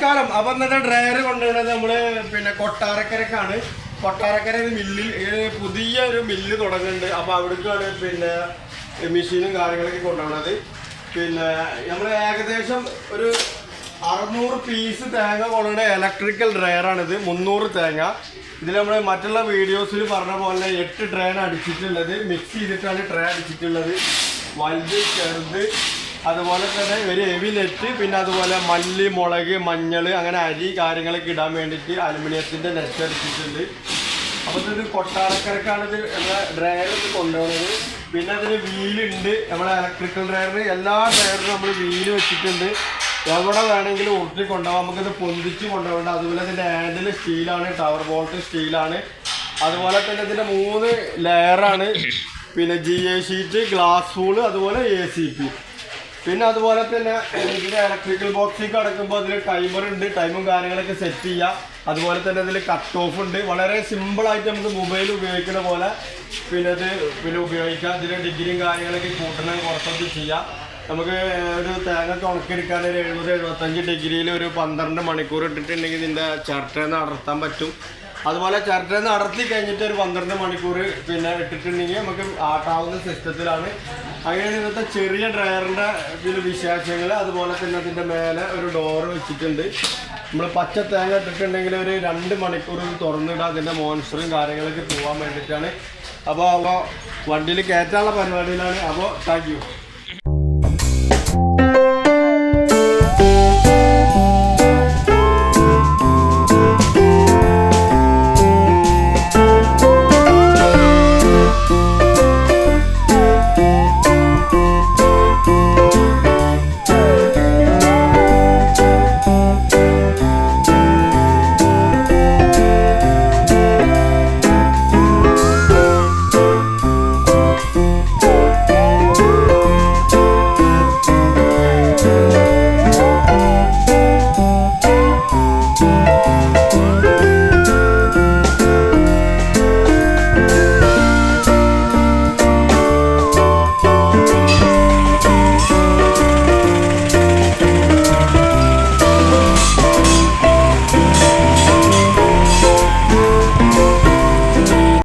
നമസ്കാരം. അപ്പൊ ഇന്നത്തെ ഡ്രയർ കൊണ്ടുവരുന്നത് നമ്മൾ പിന്നെ കൊട്ടാരക്കരക്കാണ്. കൊട്ടാരക്കര മില്ലിൽ പുതിയ ഒരു മില്ല് തുടങ്ങുന്നുണ്ട്. അപ്പൊ അവിടേക്കാണ് പിന്നെ മെഷീനും കാര്യങ്ങളൊക്കെ കൊണ്ടുപോകുന്നത് പിന്നെ നമ്മൾ ഏകദേശം ഒരു അറുന്നൂറ് പീസ് തേങ്ങ കൊണ്ടുവരുന്ന ഇലക്ട്രിക്കൽ ഡ്രയറാണിത് മുന്നൂറ് തേങ്ങ. ഇതിൽ നമ്മൾ മറ്റുള്ള വീഡിയോസിൽ പറഞ്ഞ പോലെ എട്ട് ട്രെയിൻ അടിച്ചിട്ടുള്ളത്. മിക്സ് ചെയ്തിട്ടാണ് ട്രേ അടിച്ചിട്ടുള്ളത്. വലുത് ചെറുത് അതുപോലെ തന്നെ ഒരു എവിലെറ്റ് പിന്നെ അതുപോലെ മല്ലി മുളക് മഞ്ഞൾ അങ്ങനെ അരി കാര്യങ്ങളൊക്കെ ഇടാൻ വേണ്ടിയിട്ട് അലുമിനിയത്തിന്റെ നെറ്റ് അടിച്ചിട്ടുണ്ട്. അപ്പോൾ ഇത് കൊട്ടാരക്കരക്കാണ് ഇത് നമ്മളെ ഡ്രയർ ഇത് കൊണ്ടുപോകുന്നത് പിന്നെ അതിന് വീലുണ്ട് നമ്മളെ ഇലക്ട്രിക്കൽ ഡ്രയറിന് എല്ലാ ഡ്രയറിനും നമ്മൾ വീൽ വെച്ചിട്ടുണ്ട്. എവിടെ വേണമെങ്കിലും ഉരുട്ടി കൊണ്ടുപോകാം. നമുക്കിത് പൊന്തിച്ച് കൊണ്ടുപോകണ്ട. അതുപോലെ ഇതിന്റെ ഹാൻഡിൽ സ്റ്റീലാണ് ടവർ ബോൾട്ട് സ്റ്റീലാണ് അതുപോലെ തന്നെ ഇതിന്റെ മൂന്ന് ലെയറാണ് പിന്നെ ജി എ ഷീറ്റ് ഗ്ലാസ് ഫൂൾ അതുപോലെ എ സി പി പിന്നെ അതുപോലെ തന്നെ ഇതിന് ഇലക്ട്രിക്കൽ ബോക്സിൽ കിടക്കുമ്പോൾ അതിൽ ടൈമർ ഉണ്ട് ടൈമും കാര്യങ്ങളൊക്കെ സെറ്റ് ചെയ്യാം. അതുപോലെ തന്നെ ഇതിൽ കട്ട് ഓഫ് ഉണ്ട്. വളരെ സിമ്പിളായിട്ട് നമുക്ക് മൊബൈൽ ഉപയോഗിക്കുന്ന പോലെ പിന്നെ ഇത് പിന്നെ ഉപയോഗിക്കാം. ഇതിൽ ഡിഗ്രിയും കാര്യങ്ങളൊക്കെ കൂട്ടണം കുറച്ചൊക്കെ ചെയ്യാം. നമുക്ക് ഒരു തേങ്ങ ഉണക്കിയെടുക്കാൻ ഒരു എഴുപത് എഴുപത്തഞ്ച് ഡിഗ്രിയിൽ ഒരു പന്ത്രണ്ട് മണിക്കൂർ ഇട്ടിട്ടുണ്ടെങ്കിൽ ഇതിന്റെ ചിരട്ടേന്ന് അടർത്താൻ പറ്റും. അതുപോലെ ചിരട്ട നടത്തി കഴിഞ്ഞിട്ട് ഒരു പന്ത്രണ്ട് മണിക്കൂർ പിന്നെ ഇട്ടിട്ടുണ്ടെങ്കിൽ നമുക്ക് ആട്ടാവുന്ന സിസ്റ്റത്തിലാണ്. അങ്ങനെ ഇന്നത്തെ ചെറിയ ഡ്രയറിന്റെ പിന്നെ വിശേഷങ്ങൾ അതുപോലെ തന്നെ അതിന്റെ മേലെ ഒരു ഡോറ് വെച്ചിട്ടുണ്ട്. നമ്മൾ പച്ച തേങ്ങ ഇട്ടിട്ടുണ്ടെങ്കിൽ ഒരു രണ്ട് മണിക്കൂർ തുറന്നിടാം അതിന്റെ മോൺസ്റ്ററും കാര്യങ്ങളൊക്കെ പോകാൻ വേണ്ടിയിട്ടാണ്. അപ്പോൾ അപ്പോൾ വണ്ടിയിൽ കയറ്റാനുള്ള പരിപാടിയിലാണ്. അപ്പോൾ താങ്ക്